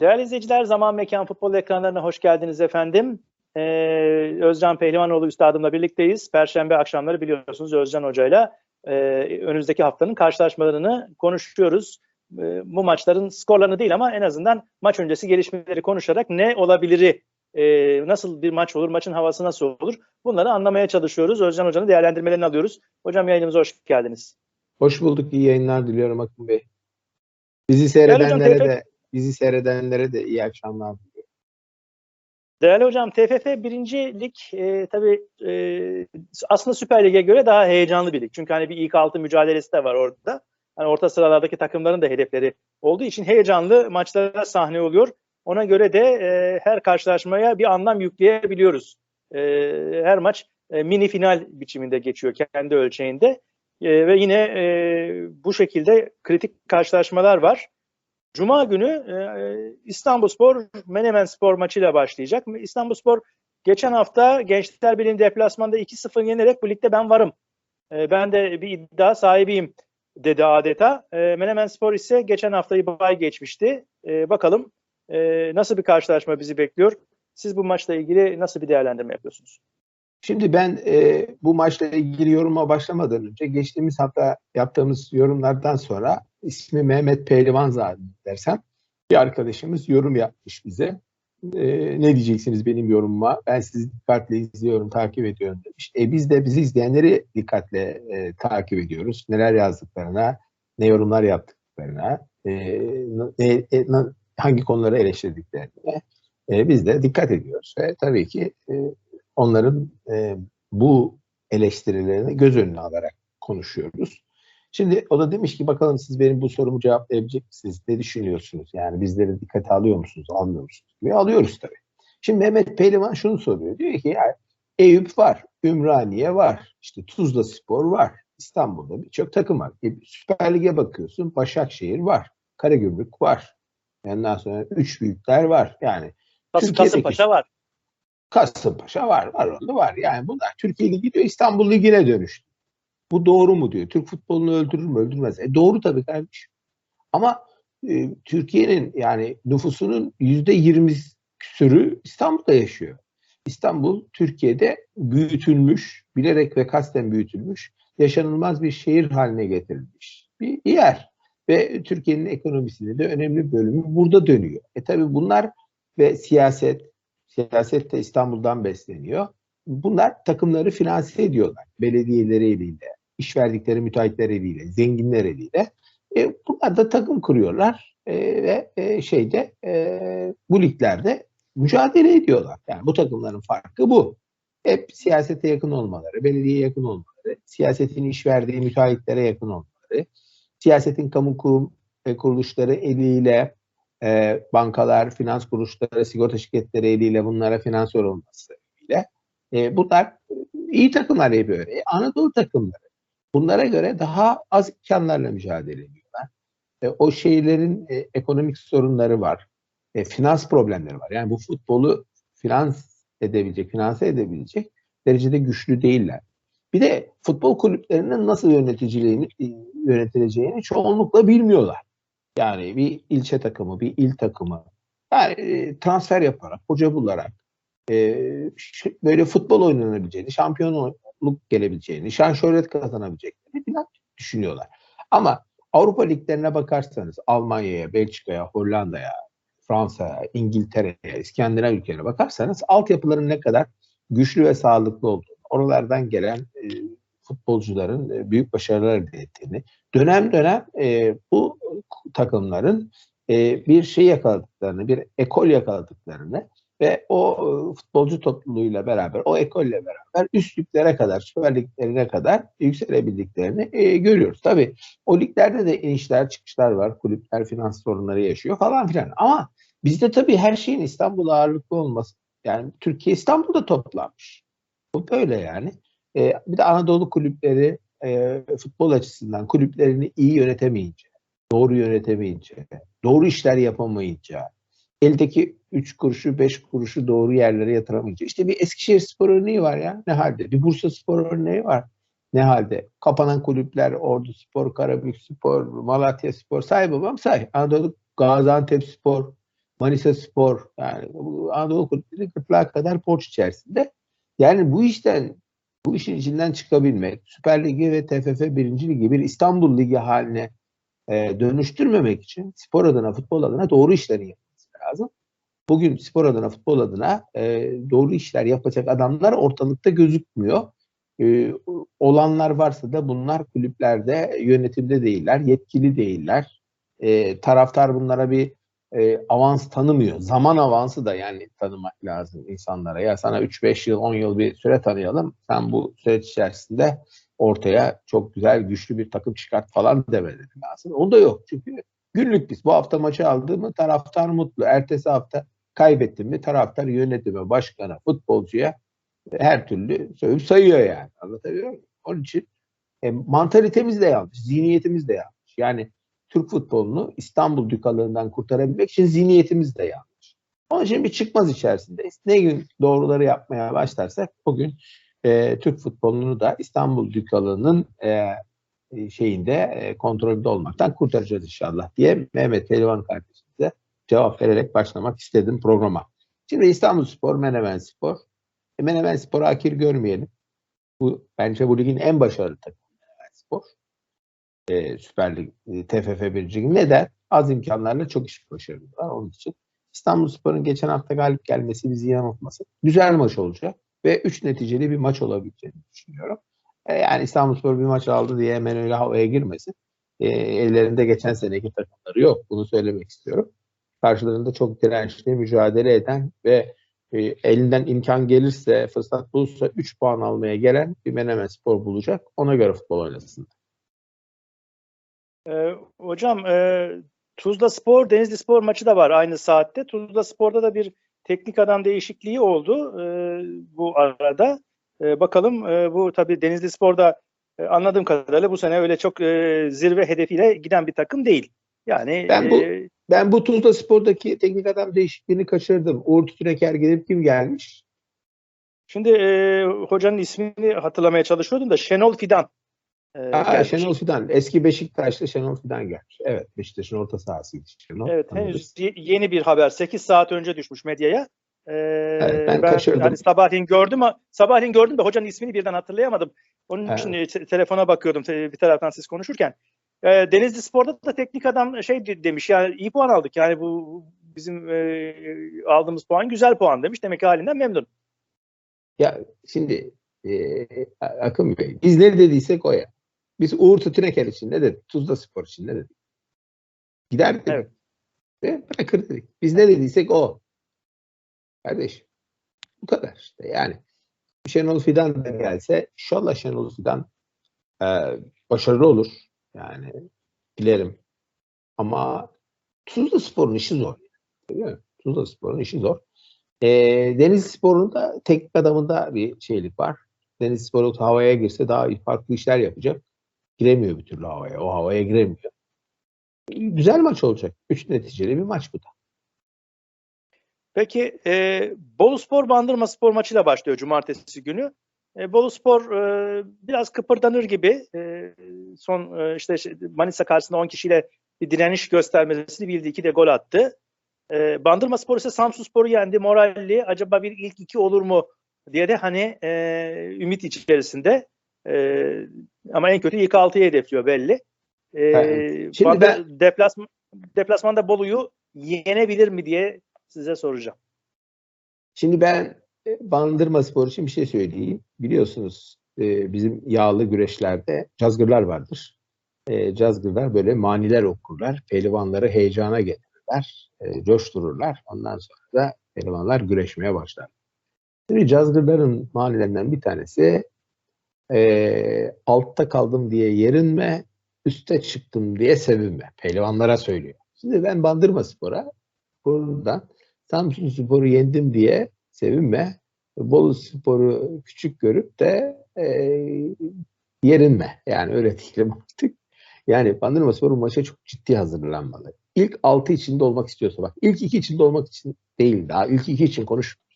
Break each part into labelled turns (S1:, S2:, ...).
S1: Değerli izleyiciler, Zaman Mekan Futbol ekranlarına hoş geldiniz efendim. Ee, Özcan Pehlivanoğlu üstadımla birlikteyiz. Perşembe akşamları biliyorsunuz Özcan Hoca'yla e, önümüzdeki haftanın karşılaşmalarını konuşuyoruz. E, bu maçların skorlarını değil ama en azından maç öncesi gelişmeleri konuşarak ne olabiliri, e, nasıl bir maç olur, maçın havası nasıl olur bunları anlamaya çalışıyoruz. Özcan Hoca'nın değerlendirmelerini alıyoruz. Hocam yayınımıza hoş geldiniz.
S2: Hoş bulduk, iyi yayınlar diliyorum Akın Bey. Bizi seyredenlere de bizi seyredenlere de iyi akşamlar diliyorum.
S1: Değerli hocam TFF birinci lig e, tabii e, aslında Süper Lig'e göre daha heyecanlı bir lig. Çünkü hani bir ilk altı mücadelesi de var orada. Hani orta sıralardaki takımların da hedefleri olduğu için heyecanlı maçlara sahne oluyor. Ona göre de e, her karşılaşmaya bir anlam yükleyebiliyoruz. E, her maç e, mini final biçiminde geçiyor kendi ölçeğinde. E, ve yine e, bu şekilde kritik karşılaşmalar var. Cuma günü e, İstanbulspor Menemen Spor maçıyla başlayacak. İstanbulspor geçen hafta Gençler Birliği deplasmanda 2-0 yenerek bu ligde ben varım. E, ben de bir iddia sahibiyim dedi adeta. E, Menemen Spor ise geçen haftayı bay geçmişti. E, bakalım e, nasıl bir karşılaşma bizi bekliyor? Siz bu maçla ilgili nasıl bir değerlendirme yapıyorsunuz?
S2: Şimdi ben e, bu maçla ilgili yoruma başlamadan önce geçtiğimiz hafta yaptığımız yorumlardan sonra ismi Mehmet Pehlivanzade dersem bir arkadaşımız yorum yapmış bize. E, ne diyeceksiniz benim yorumuma? Ben sizi dikkatle izliyorum, takip ediyorum demiş. E, biz de bizi izleyenleri dikkatle e, takip ediyoruz. Neler yazdıklarına, ne yorumlar yaptıklarına, e, ne, e, hangi konuları eleştirdiklerine e, biz de dikkat ediyoruz. Ve tabii ki e, onların e, bu eleştirilerini göz önüne alarak konuşuyoruz. Şimdi o da demiş ki bakalım siz benim bu sorumu cevaplayabilecek misiniz? Ne düşünüyorsunuz? Yani bizleri dikkate alıyor musunuz? Almıyor musunuz? Ve alıyoruz tabii. Şimdi Mehmet Pehlivan şunu soruyor. Diyor ki yani Eyüp var, Ümraniye var, işte Tuzla Spor var, İstanbul'da birçok takım var. E, Süper Lig'e bakıyorsun, Başakşehir var, Karagümrük var. Ondan sonra üç büyükler var. Yani
S1: Kas, Kasımpaşa var.
S2: Kasımpaşa var, var oldu var. Yani bunlar Türkiye Ligi diyor İstanbul Ligi'ne dönüştü. Bu doğru mu diyor. Türk futbolunu öldürür mü öldürmez. E doğru tabii kardeşim. Ama e, Türkiye'nin yani nüfusunun yüzde yirmi küsürü İstanbul'da yaşıyor. İstanbul Türkiye'de büyütülmüş, bilerek ve kasten büyütülmüş, yaşanılmaz bir şehir haline getirilmiş bir yer. Ve Türkiye'nin ekonomisinde de önemli bölümü burada dönüyor. E tabi bunlar ve siyaset, siyaset de İstanbul'dan besleniyor. Bunlar takımları finanse ediyorlar. Belediyeleri eliyle, iş verdikleri müteahhitler eliyle, zenginler eliyle. E, bunlar da takım kuruyorlar e, ve e, şeyde e, bu liglerde mücadele ediyorlar. Yani bu takımların farkı bu. Hep siyasete yakın olmaları, belediyeye yakın olmaları, siyasetin iş verdiği müteahhitlere yakın olmaları, siyasetin kamu kurum ve kuruluşları eliyle e, bankalar, finans kuruluşları, sigorta şirketleri eliyle bunlara finansör olması ile e, bunlar iyi takımlar yapıyor. E, Anadolu takımları bunlara göre daha az imkanlarla mücadele ediyorlar. E, o şeylerin e, ekonomik sorunları var. E, finans problemleri var. Yani bu futbolu finans edebilecek, finanse edebilecek derecede güçlü değiller. Bir de futbol kulüplerinin nasıl yöneticiliğini e, yönetileceğini çoğunlukla bilmiyorlar. Yani bir ilçe takımı, bir il takımı yani e, transfer yaparak, hoca bularak e, böyle futbol oynanabileceğini, şampiyonluk gelebileceğini, şan şöhret kazanabileceklerini falan düşünüyorlar. Ama Avrupa liglerine bakarsanız Almanya'ya, Belçika'ya, Hollanda'ya, Fransa'ya, İngiltere'ye, İskandinav ülkelerine bakarsanız altyapıların ne kadar güçlü ve sağlıklı olduğunu, oralardan gelen e, futbolcuların e, büyük başarılar elde ettiğini, dönem dönem e, bu takımların e, bir şey yakaladıklarını, bir ekol yakaladıklarını ve o e, futbolcu topluluğuyla beraber, o ekolle beraber üstlüklere kadar, süper liglerine kadar yükselebildiklerini e, görüyoruz. Tabii o liglerde de inişler çıkışlar var, kulüpler finans sorunları yaşıyor falan filan. Ama bizde tabii her şeyin İstanbul ağırlıklı olması, yani Türkiye İstanbul'da toplanmış. Bu böyle yani. E, bir de Anadolu kulüpleri e, futbol açısından kulüplerini iyi yönetemeyince, doğru yönetemeyince, doğru işler yapamayınca, eldeki 3 kuruşu 5 kuruşu doğru yerlere yatıramayınca. İşte bir Eskişehir Spor örneği var ya ne halde. Bir Bursa Spor örneği var ne halde. Kapanan kulüpler Ordu Spor, Karabük Spor, Malatya Spor say babam say. Anadolu Gaziantep Spor Manisa Spor yani Anadolu kulüpleri gırtlağa kadar borç içerisinde. Yani bu işten bu işin içinden çıkabilmek, Süper Ligi ve TFF 1. Ligi bir İstanbul Ligi haline e, dönüştürmemek için spor adına, futbol adına doğru işleri yapması lazım. Bugün spor adına, futbol adına e, doğru işler yapacak adamlar ortalıkta gözükmüyor. E, olanlar varsa da bunlar kulüplerde yönetimde değiller, yetkili değiller. E, taraftar bunlara bir e, avans tanımıyor. Zaman avansı da yani tanımak lazım insanlara. Ya sana 3-5 yıl, 10 yıl bir süre tanıyalım. Sen bu süreç içerisinde ortaya çok güzel, güçlü bir takım çıkart falan demeleri lazım. O da yok. Çünkü günlük biz bu hafta maçı aldığımı taraftar mutlu. Ertesi hafta kaybettim mi taraftar yönetime, başkana, futbolcuya her türlü sövüp sayıyor yani. Anlatabiliyor muyum? Onun için e, mantalitemiz de yanlış, zihniyetimiz de yanlış. Yani Türk futbolunu İstanbul dükalığından kurtarabilmek için zihniyetimiz de yanlış. Onun için bir çıkmaz içerisindeyiz. Ne gün doğruları yapmaya başlarsak bugün e, Türk futbolunu da İstanbul dükalığının e, şeyinde e, kontrolünde olmaktan kurtaracağız inşallah diye Mehmet Pehlivan kardeşimize cevap vererek başlamak istedim programa. Şimdi İstanbul Spor, Menemen Spor. E, Menemen Spor'u akir görmeyelim. Bu bence bu ligin en başarılı takımı Menemen Spor e, Süper Lig, e, TFF 1. Lig. Neden? Az imkanlarla çok iş başarıyorlar. Onun için İstanbulspor'un geçen hafta galip gelmesi bizi yanıltmasın. Güzel maç olacak ve 3 neticeli bir maç olabileceğini düşünüyorum. E, yani İstanbulspor bir maç aldı diye hemen öyle havaya girmesin. E, ellerinde geçen seneki takımları yok. Bunu söylemek istiyorum. Karşılarında çok dirençli mücadele eden ve e, elinden imkan gelirse, fırsat bulursa 3 puan almaya gelen bir Menemen Spor bulacak. Ona göre futbol oynasınlar.
S1: Ee, hocam e, Tuzla Spor, Denizli Spor maçı da var aynı saatte. Tuzla Spor'da da bir teknik adam değişikliği oldu e, bu arada. E, bakalım e, bu tabii Denizli Spor'da e, anladığım kadarıyla bu sene öyle çok e, zirve hedefiyle giden bir takım değil. Yani
S2: ben bu
S1: e,
S2: ben bu Tuzla Spor'daki teknik adam değişikliğini kaçırdım. Uğur Tütüneker gelip kim gelmiş?
S1: Şimdi e, hocanın ismini hatırlamaya çalışıyordum da Şenol Fidan.
S2: E, Aa, Şenol Fidan. Eski Beşiktaşlı Şenol Fidan gelmiş. Evet Beşiktaş'ın orta sahasıydı Şenol.
S1: Evet henüz yeni bir haber. 8 saat önce düşmüş medyaya. Ee,
S2: evet, ben, ben kaçırdım.
S1: Hani sabahleyin gördüm sabahleyin gördüm de hocanın ismini birden hatırlayamadım. Onun evet. için te- telefona bakıyordum te- bir taraftan siz konuşurken. Ee, Denizli Spor'da da teknik adam şey demiş yani iyi puan aldık yani bu bizim e, aldığımız puan güzel puan demiş. Demek ki halinden memnun.
S2: Ya şimdi e, Akın Bey biz ne dediysek o ya. Biz Uğur Tütüneker için ne dedik? Tuzla Spor için ne dedik? Gider dedik. Evet. Ve bırakır dedik. Biz ne dediysek o. Kardeş. Bu kadar işte yani. Şenol Fidan da gelse inşallah Şenol Fidan e, başarılı olur. Yani dilerim. Ama Tuzla Spor'un işi zor. Değil mi? Tuzla Spor'un işi zor. E, Deniz Spor'un da teknik adamında bir şeylik var. Deniz Spor'u havaya girse daha farklı işler yapacak. Giremiyor bir türlü havaya. O havaya giremiyor. Güzel maç olacak. Üç neticeli bir maç bu da.
S1: Peki e, Bolu Spor Bandırma Spor maçıyla başlıyor cumartesi günü. E, Bolu Spor e, biraz kıpırdanır gibi e, son e, işte Manisa karşısında 10 kişiyle bir direniş göstermesini bildi. iki de gol attı. E, Bandırma Spor ise Samsun Spor'u yendi. Moralli acaba bir ilk iki olur mu diye de hani e, ümit içerisinde. E, ama en kötü ilk altıyı hedefliyor belli. E, Şimdi Bandır, ben... deplasman, deplasmanda Bolu'yu yenebilir mi diye size soracağım.
S2: Şimdi ben Bandırma Spor için bir şey söyleyeyim. Biliyorsunuz e, bizim yağlı güreşlerde cazgırlar vardır. E, cazgırlar böyle maniler okurlar. Pehlivanları heyecana getirirler. E, coştururlar. Ondan sonra da pehlivanlar güreşmeye başlar. Şimdi cazgırların manilerinden bir tanesi e, altta kaldım diye yerinme, üste çıktım diye sevinme. Pehlivanlara söylüyor. Şimdi ben Bandırma Spor'a buradan Samsun Spor'u yendim diye sevinme. Bolu Spor'u küçük görüp de e, yerinme. Yani öyle diyelim artık. Yani Bandırma Spor maça çok ciddi hazırlanmalı. İlk altı içinde olmak istiyorsa bak ilk iki içinde olmak için değil daha ilk iki için konuşmuyoruz.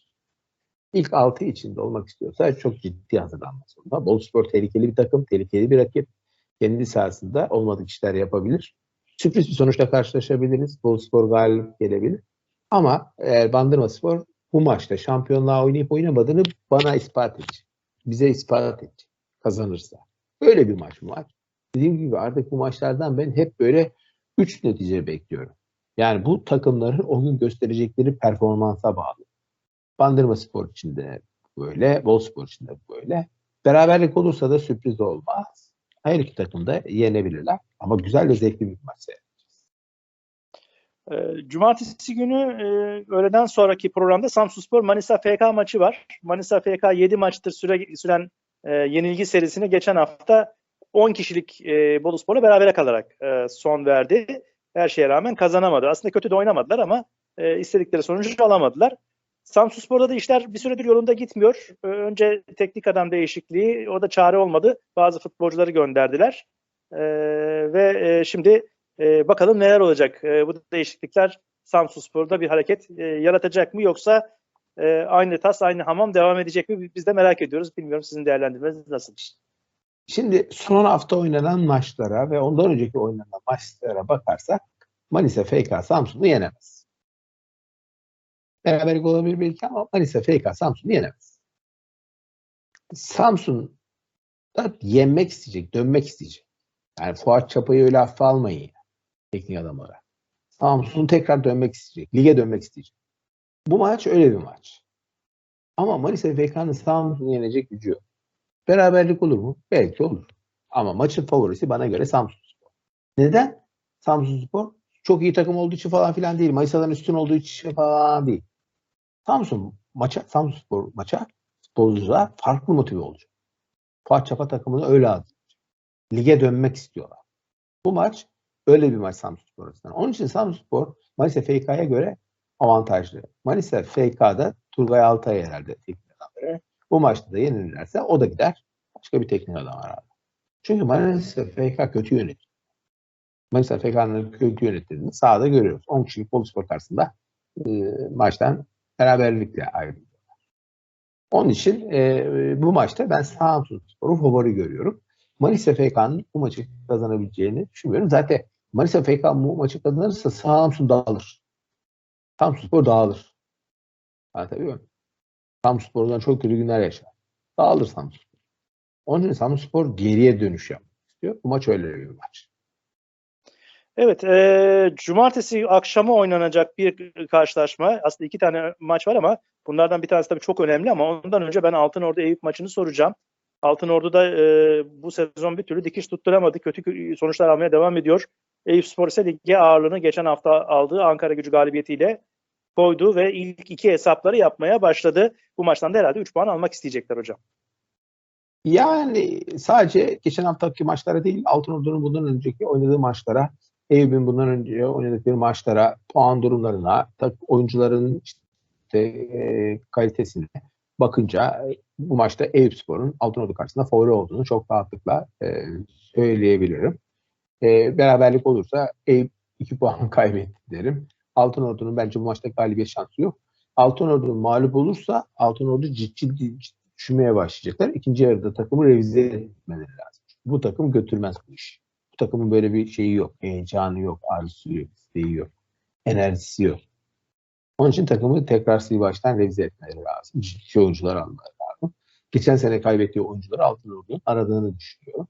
S2: İlk altı içinde olmak istiyorsa çok ciddi hazırlanması zorunda. Bolu Spor tehlikeli bir takım, tehlikeli bir rakip. Kendi sahasında olmadık işler yapabilir. Sürpriz bir sonuçla karşılaşabiliriz. Bolu Spor galip gelebilir. Ama eğer Bandırma Spor bu maçta şampiyonluğa oynayıp oynamadığını bana ispat edecek. Bize ispat edecek. Kazanırsa. Öyle bir maç bu maç. Dediğim gibi artık bu maçlardan ben hep böyle 3 netice bekliyorum. Yani bu takımların o gün gösterecekleri performansa bağlı. Bandırma Spor için de böyle, Bol Spor için de böyle. Beraberlik olursa da sürpriz olmaz. Her iki takım da yenebilirler. Ama güzel ve zevkli bir maç
S1: Cumartesi günü e, öğleden sonraki programda Samsunspor Manisa FK maçı var. Manisa FK 7 maçtır süre, süren e, yenilgi serisine geçen hafta 10 kişilik e, Boluspor'la berabere kalarak son verdi. Her şeye rağmen kazanamadı. Aslında kötü de oynamadılar ama istedikleri sonucu alamadılar. Samsunspor'da da işler bir süredir yolunda gitmiyor. Önce teknik adam değişikliği, o da çare olmadı. Bazı futbolcuları gönderdiler. E, ve şimdi e, bakalım neler olacak. E, bu değişiklikler Samsunspor'da bir hareket e, yaratacak mı yoksa e, aynı tas aynı hamam devam edecek mi? Biz de merak ediyoruz. Bilmiyorum sizin değerlendirmeniz nasıl?
S2: Şimdi son hafta oynanan maçlara ve ondan önceki oynanan maçlara bakarsak Manisa FK Samsun'u yenemez. Beraberlik olabilir belki ama Manisa FK Samsun'u yenemez. Samsun da yenmek isteyecek, dönmek isteyecek. Yani Fuat Çapa'yı öyle hafife almayın. Teknik adam olarak. Samsun tekrar dönmek isteyecek. Lige dönmek isteyecek. Bu maç öyle bir maç. Ama Manisa FK'nın Samsun'u yenecek gücü yok. Beraberlik olur mu? Belki olur. Ama maçın favorisi bana göre Samsunspor. Neden? Samsunspor çok iyi takım olduğu için falan filan değil. Manisa'dan üstün olduğu için falan değil. Samsun maça, Samsunspor maça futbolcular farklı motive olacak. Fuat Çapa takımını öyle hazırlayacak. Lige dönmek istiyorlar. Bu maç öyle bir maç Samsunspor açısından. Onun için Samsunspor Manisa FK'ya göre avantajlı. Manisa FK'da Turgay Altay herhalde teknik adamları. Bu maçta da yenilirlerse o da gider. Başka bir teknik adam var abi. Çünkü Manisa FK kötü yönetim. Manisa FK'nın kötü yönetimini sahada görüyoruz. 10 kişilik Boluspor karşısında e, maçtan beraberlikle ayrılıyorlar. Onun için e, bu maçta ben Samsunspor'u favori görüyorum. Manisa FK'nın bu maçı kazanabileceğini düşünmüyorum. Zaten Manisa FK maçı kazanırsa Samsun dağılır. Samsunspor dağılır. Anlatabiliyor muyum? Samsunspor'dan çok kötü günler yaşar. Dağılır Samsunspor. Onun için Samsunspor geriye dönüş yapmak istiyor. Bu maç öyle bir maç.
S1: Evet, e, cumartesi akşamı oynanacak bir karşılaşma. Aslında iki tane maç var ama bunlardan bir tanesi tabii çok önemli ama ondan önce ben Altınordu Eyüp maçını soracağım. Altınordu da e, bu sezon bir türlü dikiş tutturamadı. Kötü sonuçlar almaya devam ediyor. Eyüp Spor ise lige ağırlığını geçen hafta aldığı Ankara gücü galibiyetiyle koydu ve ilk iki hesapları yapmaya başladı. Bu maçtan da herhalde 3 puan almak isteyecekler hocam.
S2: Yani sadece geçen haftaki maçlara değil Altınordu'nun bundan önceki oynadığı maçlara Eyüp'ün bundan önce oynadıkları maçlara, puan durumlarına, oyuncuların işte, e, kalitesine bakınca bu maçta Eyüp Spor'un Altınordu karşısında favori olduğunu çok rahatlıkla e, söyleyebilirim. E, beraberlik olursa Eyüp 2 puan kaybetti derim. Altınordu'nun bence bu maçta galibiyet şansı yok. Altınordu mağlup olursa Altınordu ciddi, ciddi düşünmeye başlayacaklar. İkinci yarıda takımı revize etmeleri lazım. Bu takım götürmez bu işi. Bu takımın böyle bir şeyi yok. Heyecanı yok, arzusu yok, isteği yok, enerjisi yok. Onun için takımı tekrar sil baştan revize etmeleri lazım. Ciddi oyuncular almaları lazım. Geçen sene kaybettiği oyuncuları Altınordu'nun aradığını düşünüyorum.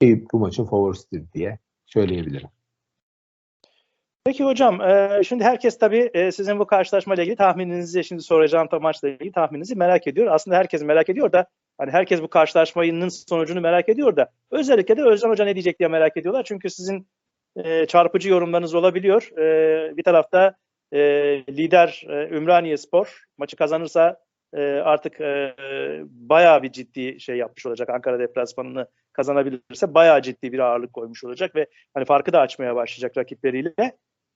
S2: Eyüp bu maçın favorisidir diye söyleyebilirim.
S1: Peki hocam, e, şimdi herkes tabii e, sizin bu karşılaşmayla ilgili tahmininizi, şimdi soracağım tam maçla ilgili tahmininizi merak ediyor. Aslında herkes merak ediyor da, hani herkes bu karşılaşmanın sonucunu merak ediyor da, özellikle de Özcan Hoca ne diyecek diye merak ediyorlar. Çünkü sizin e, çarpıcı yorumlarınız olabiliyor. Bir tarafta lider e, Ümraniye Spor maçı kazanırsa e, artık e, bayağı bir ciddi şey yapmış olacak. Ankara deplasmanını kazanabilirse bayağı ciddi bir ağırlık koymuş olacak ve hani farkı da açmaya başlayacak rakipleriyle.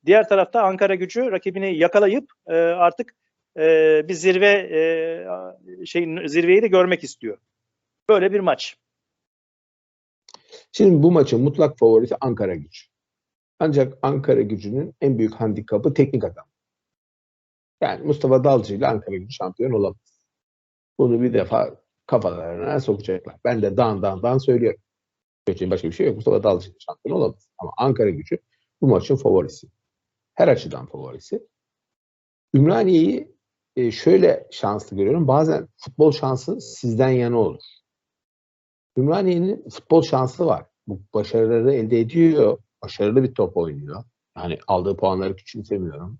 S1: Diğer tarafta Ankara gücü rakibini yakalayıp e, artık e, bir zirve e, şeyin zirveyi de görmek istiyor. Böyle bir maç.
S2: Şimdi bu maçın mutlak favorisi Ankara gücü. Ancak Ankara gücünün en büyük handikapı teknik adam. Yani Mustafa Dalcı ile Ankara gücü şampiyon olamaz. Bunu bir defa kafalarına sokacaklar. Ben de dan dan dan söylüyorum. Söyleyeceğim başka bir şey yok. Mustafa Dalcı şampiyon olamaz. Ama Ankara gücü bu maçın favorisi. Her açıdan favorisi. Ümraniye'yi e, şöyle şanslı görüyorum. Bazen futbol şansı sizden yana olur. Ümraniye'nin futbol şansı var. Bu başarıları elde ediyor. Başarılı bir top oynuyor. Yani aldığı puanları küçümsemiyorum.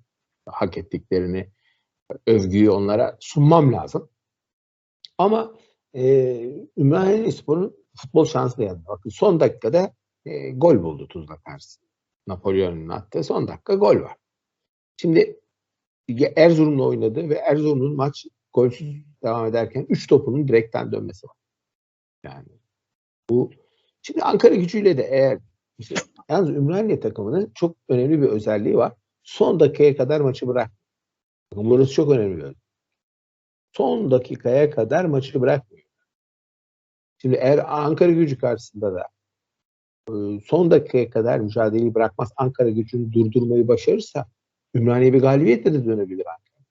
S2: Hak ettiklerini, övgüyü onlara sunmam lazım. Ama e, Ümraniye Spor'un futbol şansı da yanında. Bakın son dakikada e, gol buldu Tuzla karşısında. Napolyon'un attığı son dakika gol var. Şimdi Erzurum'la oynadı ve Erzurum'un maç golsüz devam ederken 3 topunun direkten dönmesi var. Yani bu şimdi Ankara gücüyle de eğer işte, yalnız Ümraniye takımının çok önemli bir özelliği var. Son dakikaya kadar maçı bırak. Burası çok önemli. Son dakikaya kadar maçı bırakmıyor. Şimdi eğer Ankara gücü karşısında da e, son dakikaya kadar mücadeleyi bırakmaz Ankara gücünü durdurmayı başarırsa Ümraniye bir galibiyetle de dönebilir Ankara.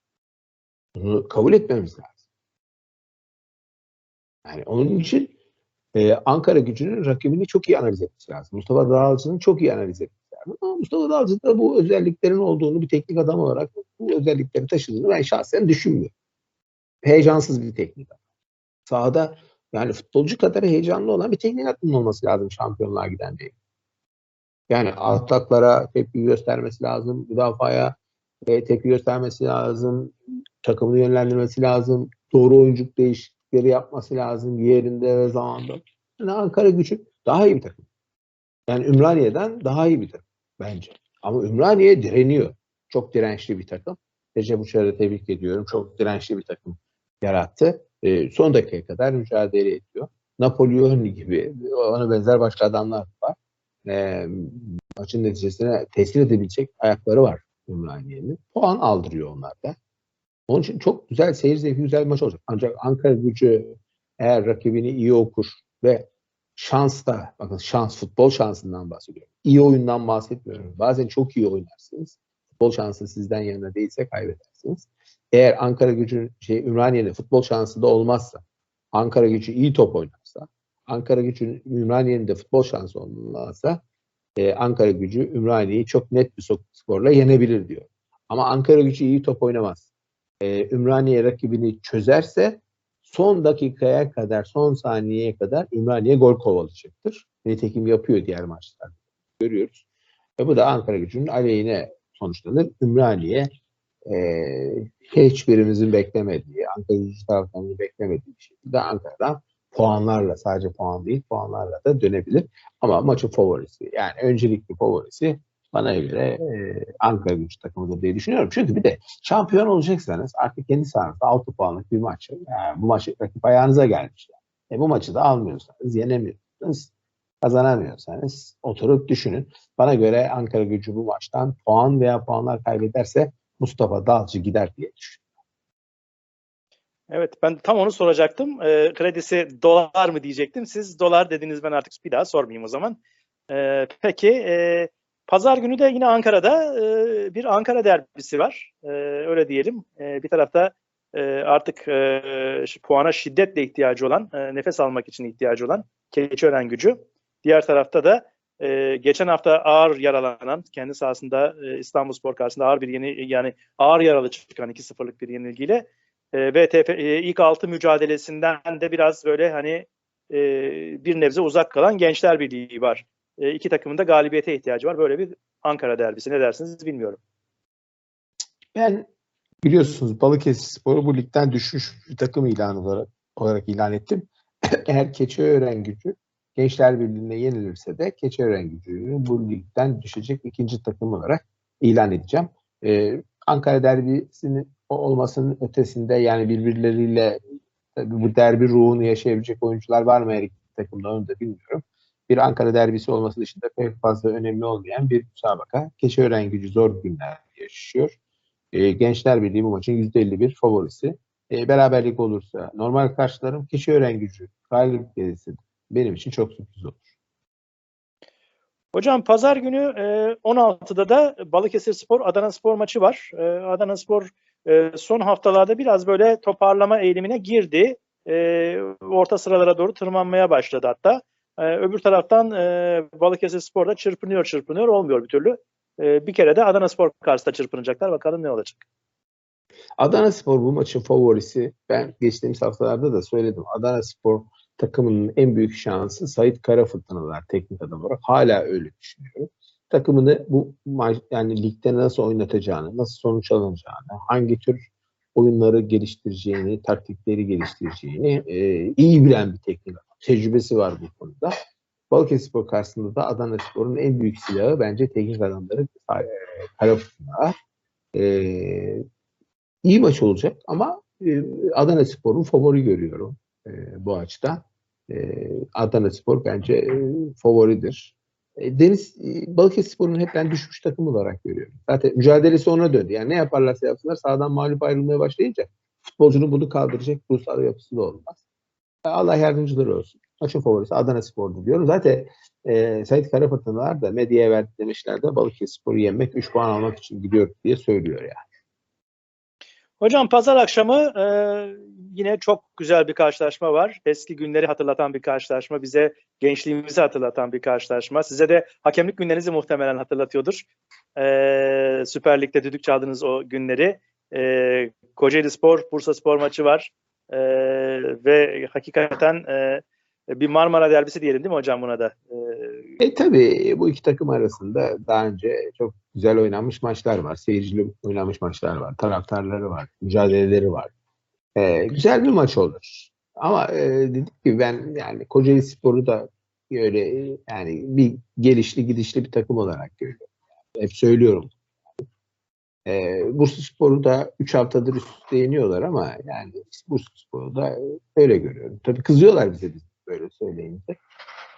S2: Bunu kabul etmemiz lazım. Yani onun için e, Ankara gücünün rakibini çok iyi analiz etmesi lazım. Mustafa Dağlıcı'nın çok iyi analiz etmesi Ama Mustafa Dağlıcı da bu özelliklerin olduğunu bir teknik adam olarak bu özellikleri taşıdığını ben şahsen düşünmüyorum. Heyecansız bir teknik adam. Sahada yani futbolcu kadar heyecanlı olan bir teknik adamın olması lazım şampiyonluğa giden bir. Yani ataklara tepki göstermesi lazım, müdafaya e, tepki göstermesi lazım, takımını yönlendirmesi lazım, doğru oyunculuk değişiklikleri yapması lazım yerinde ve zamanda. Yani Ankara gücü daha iyi bir takım. Yani Ümraniye'den daha iyi bir takım bence. Ama Ümraniye direniyor. Çok dirençli bir takım. Recep Uçar'ı tebrik ediyorum. Çok dirençli bir takım yarattı. E, son dakikaya kadar mücadele ediyor. Napolyon gibi ona benzer başka adamlar var. E, maçın neticesine tesir edebilecek ayakları var Ümraniye'nin. Puan aldırıyor onlar da. Onun için çok güzel seyir zevki güzel bir maç olacak. Ancak Ankara gücü eğer rakibini iyi okur ve şans da bakın şans futbol şansından bahsediyorum. İyi oyundan bahsetmiyorum. Bazen çok iyi oynarsınız. Futbol şansı sizden yana değilse kaybedersiniz. Eğer Ankara gücü şey Ümraniye'de futbol şansı da olmazsa, Ankara gücü iyi top oynarsa, Ankara gücü Ümraniye'nin de futbol şansı olmazsa e, Ankara gücü Ümraniye'yi çok net bir skorla yenebilir diyor. Ama Ankara gücü iyi top oynamaz. E, Ümraniye rakibini çözerse son dakikaya kadar, son saniyeye kadar Ümraniye gol kovalayacaktır. Nitekim yapıyor diğer maçlarda. Görüyoruz. Ve bu da Ankara gücünün aleyhine sonuçlanır. Ümraniye e, hiçbirimizin beklemediği, Ankara gücü taraftarının beklemediği bir şekilde Ankara'dan puanlarla sadece puan değil puanlarla da dönebilir. Ama maçın favorisi yani öncelikli favorisi bana göre e, Ankara gücü takımıdır diye düşünüyorum. Çünkü bir de şampiyon olacaksanız artık kendi sahanızda 6 puanlık bir maç. Yani bu maç rakip ayağınıza gelmiş. Yani. E, bu maçı da almıyorsanız, yenemiyorsanız, kazanamıyorsanız oturup düşünün. Bana göre Ankara gücü bu maçtan puan veya puanlar kaybederse Mustafa Dalcı gider diye düşünüyorum.
S1: Evet ben tam onu soracaktım. E, kredisi dolar mı diyecektim. Siz dolar dediniz ben artık bir daha sormayayım o zaman. E, peki e, pazar günü de yine Ankara'da e, bir Ankara derbisi var. E, öyle diyelim. E, bir tarafta artık e, puana şiddetle ihtiyacı olan, nefes almak için ihtiyacı olan Keçiören gücü. Diğer tarafta da geçen hafta ağır yaralanan, kendi sahasında e, İstanbulspor karşısında ağır bir yeni yani ağır yaralı çıkan 2-0'lık bir yenilgiyle ve ilk altı mücadelesinden de biraz böyle hani bir nebze uzak kalan Gençler Birliği var. E, iki takımın da galibiyete ihtiyacı var. Böyle bir Ankara derbisi. Ne dersiniz bilmiyorum.
S2: Ben biliyorsunuz Balıkesir Sporu bu ligden düşmüş bir takım ilanı olarak, olarak ilan ettim. Eğer Keçiören gücü Gençler Birliği'ne yenilirse de Keçiören gücünü bu ligden düşecek ikinci takım olarak ilan edeceğim. Ee, Ankara derbisinin olmasının ötesinde yani birbirleriyle bu derbi ruhunu yaşayabilecek oyuncular var mı her iki takımda onu da bilmiyorum. Bir Ankara derbisi olması dışında pek fazla önemli olmayan bir müsabaka. Keçiören gücü zor günler yaşıyor. E, Gençler Birliği bu maçın %51 favorisi. E, beraberlik olursa normal karşılarım Keçiören gücü galip gelirse benim için çok sürpriz olur.
S1: Hocam pazar günü e, 16'da da Balıkesir Spor Adana Spor maçı var. E, Adana Spor e, son haftalarda biraz böyle toparlama eğilimine girdi. E, orta sıralara doğru tırmanmaya başladı hatta. E, öbür taraftan e, Balıkesir Spor da çırpınıyor çırpınıyor olmuyor bir türlü. E, bir kere de Adana Spor karşısında çırpınacaklar. Bakalım ne olacak.
S2: Adana Spor bu maçın favorisi. Ben geçtiğimiz haftalarda da söyledim. Adana Spor takımının en büyük şansı Sait Karafırtınalar teknik adam olarak. Hala öyle düşünüyorum. Takımını bu maç yani ligde nasıl oynatacağını, nasıl sonuç alınacağını, hangi tür oyunları geliştireceğini, taktikleri geliştireceğini e, iyi bilen bir teknik adam. Tecrübesi var bu konuda. Balıkesirspor karşısında da Adana Spor'un en büyük silahı bence teknik adamları e, Karafırtınalar. E, iyi maç olacak ama e, Adana Spor'un favori görüyorum e, bu açıdan. E, Adana Spor bence e, favoridir. E, Deniz e, Balıkesirspor'un hep ben düşmüş takım olarak görüyorum. Zaten mücadelesi ona döndü. Yani ne yaparlarsa yapsınlar sağdan mağlup ayrılmaya başlayınca futbolcunun bunu kaldıracak ruhsal yapısı da olmaz. Allah yardımcıları olsun. Maçın favorisi Adana Spor'du diyorum. Zaten e, Sait Karapatınlar da medyaya verdi demişlerdi Balıkesirspor'u yenmek 3 puan almak için gidiyor diye söylüyor yani.
S1: Hocam pazar akşamı e, yine çok güzel bir karşılaşma var. Eski günleri hatırlatan bir karşılaşma. Bize gençliğimizi hatırlatan bir karşılaşma. Size de hakemlik günlerinizi muhtemelen hatırlatıyordur. E, Süper Lig'de düdük çaldığınız o günleri. E, Kocaeli Spor, Bursa Spor maçı var. E, ve hakikaten e, bir Marmara derbisi diyelim değil mi hocam buna da?
S2: E, e tabii bu iki takım arasında daha önce çok güzel oynanmış maçlar var. Seyircili oynanmış maçlar var. Taraftarları var. Mücadeleleri var. E, güzel bir maç olur. Ama e, dedik ki ben yani Kocaeli Spor'u da öyle yani bir gelişli gidişli bir takım olarak görüyorum. Hep söylüyorum. E, Bursa Spor'u da 3 haftadır üst yeniyorlar ama yani Bursa Spor'u da öyle görüyorum. Tabii kızıyorlar bize biz böyle söyleyince.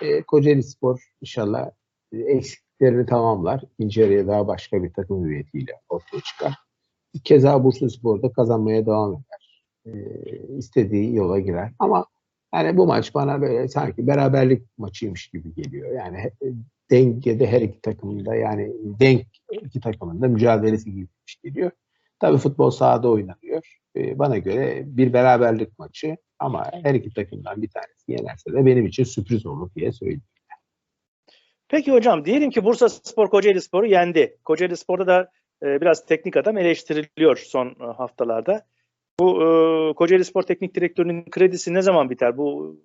S2: E, Kocaeli Spor inşallah eksiklerini tamamlar. İkinci yarıya daha başka bir takım hüviyetiyle ortaya çıkar. Keza Bursa Spor da kazanmaya devam eder. E, istediği yola girer. Ama yani bu maç bana böyle sanki beraberlik maçıymış gibi geliyor. Yani dengede her iki takımında yani denk iki takımın da mücadelesi gibi geliyor. Tabii futbol sahada oynanıyor. E, bana göre bir beraberlik maçı ama her iki takımdan bir tanesi yenerse de benim için sürpriz olur diye söyleyeyim.
S1: Peki hocam diyelim ki Bursa Spor Kocaeli Spor'u yendi. Kocaeli Spor'da da e, biraz teknik adam eleştiriliyor son e, haftalarda. Bu e, Kocaeli Spor Teknik Direktörü'nün kredisi ne zaman biter? Bu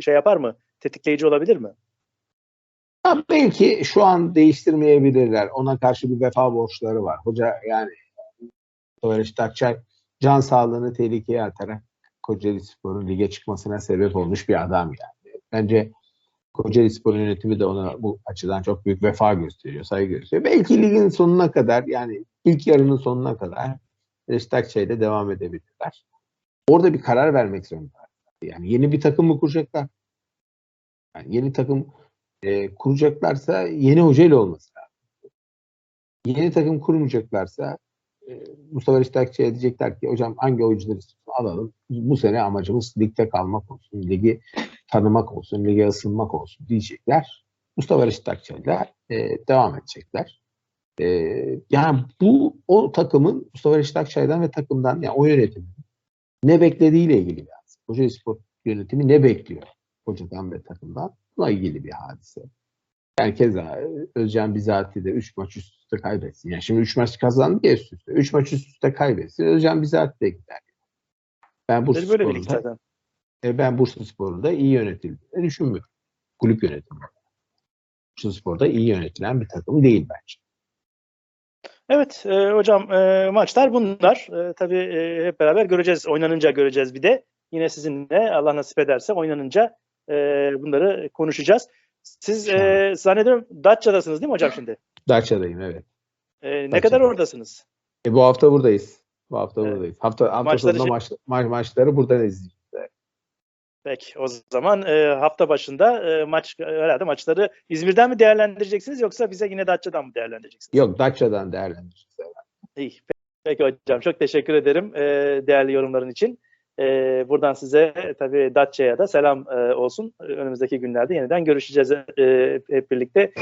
S1: şey yapar mı? Tetikleyici olabilir mi?
S2: Ya belki şu an değiştirmeyebilirler. Ona karşı bir vefa borçları var. Hoca yani Barış Takçay can sağlığını tehlikeye atarak Kocaeli Spor'un lige çıkmasına sebep olmuş bir adam yani. Bence Kocaeli Spor yönetimi de ona bu açıdan çok büyük vefa gösteriyor, saygı gösteriyor. Belki ligin sonuna kadar yani ilk yarının sonuna kadar Reştakçay'da devam edebilirler. Orada bir karar vermek zorundalar. Yani yeni bir takım mı kuracaklar? Yani yeni takım e, kuracaklarsa yeni hocayla olması lazım. Yeni takım kurmayacaklarsa e, Mustafa Reştakçı'ya diyecekler ki hocam hangi oyuncuları alalım. Bu sene amacımız ligde kalmak olsun. Ligi tanımak olsun. Lige ısınmak olsun diyecekler. Mustafa Reştakçı'yla e, devam edecekler. E, yani bu o takımın Mustafa Reştakçı'dan ve takımdan yani o yönetimin ne beklediğiyle ilgili biraz. Kocaeli Spor yönetimi ne bekliyor hocadan ve takımdan? Buna ilgili bir hadise. Yani keza Özcan Bizati de 3 maç üst üste kaybetsin. Yani şimdi 3 maç kazandı ya üst üste. 3 maç üst üste kaybetsin. Özcan Bizati de gider. Ben Bursa
S1: Böyle bir
S2: Spor'unda, e, ben Bursa Spor'unda iyi yönetildiğini düşünmüyorum. Kulüp yönetimi. Bursa Spor'da iyi yönetilen bir takım değil bence.
S1: Evet e, hocam e, maçlar bunlar. E, tabii e, hep beraber göreceğiz. Oynanınca göreceğiz bir de. Yine sizinle Allah nasip ederse oynanınca e, bunları konuşacağız. Siz e, zannediyorum Datça'dasınız değil mi hocam şimdi?
S2: Datça'dayım evet.
S1: E, ne
S2: Datça'da.
S1: kadar oradasınız?
S2: E, bu hafta buradayız. Bu hafta
S1: Evet.
S2: buradayız. Hafta, hafta
S1: Maçları
S2: sonunda maç, ma- maçları buradan izleyeceğiz.
S1: Peki o zaman e, hafta başında e, maç herhalde maçları İzmir'den mi değerlendireceksiniz yoksa bize yine Datça'dan mı değerlendireceksiniz?
S2: Yok Datça'dan değerlendireceğiz.
S1: İyi. Peki hocam çok teşekkür ederim e, değerli yorumların için. E, buradan size e, tabii Datça'ya da selam e, olsun. Önümüzdeki günlerde yeniden görüşeceğiz e, hep birlikte.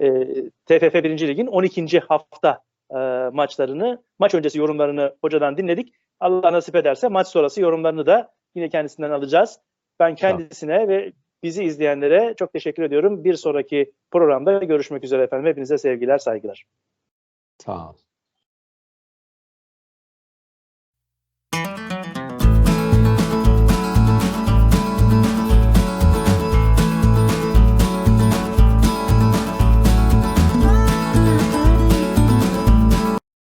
S1: E, TFF 1. Lig'in 12. hafta e, maçlarını, maç öncesi yorumlarını hocadan dinledik. Allah nasip ederse maç sonrası yorumlarını da yine kendisinden alacağız. Ben kendisine ve bizi izleyenlere çok teşekkür ediyorum. Bir sonraki programda görüşmek üzere efendim. Hepinize sevgiler, saygılar.
S2: Sağ olun.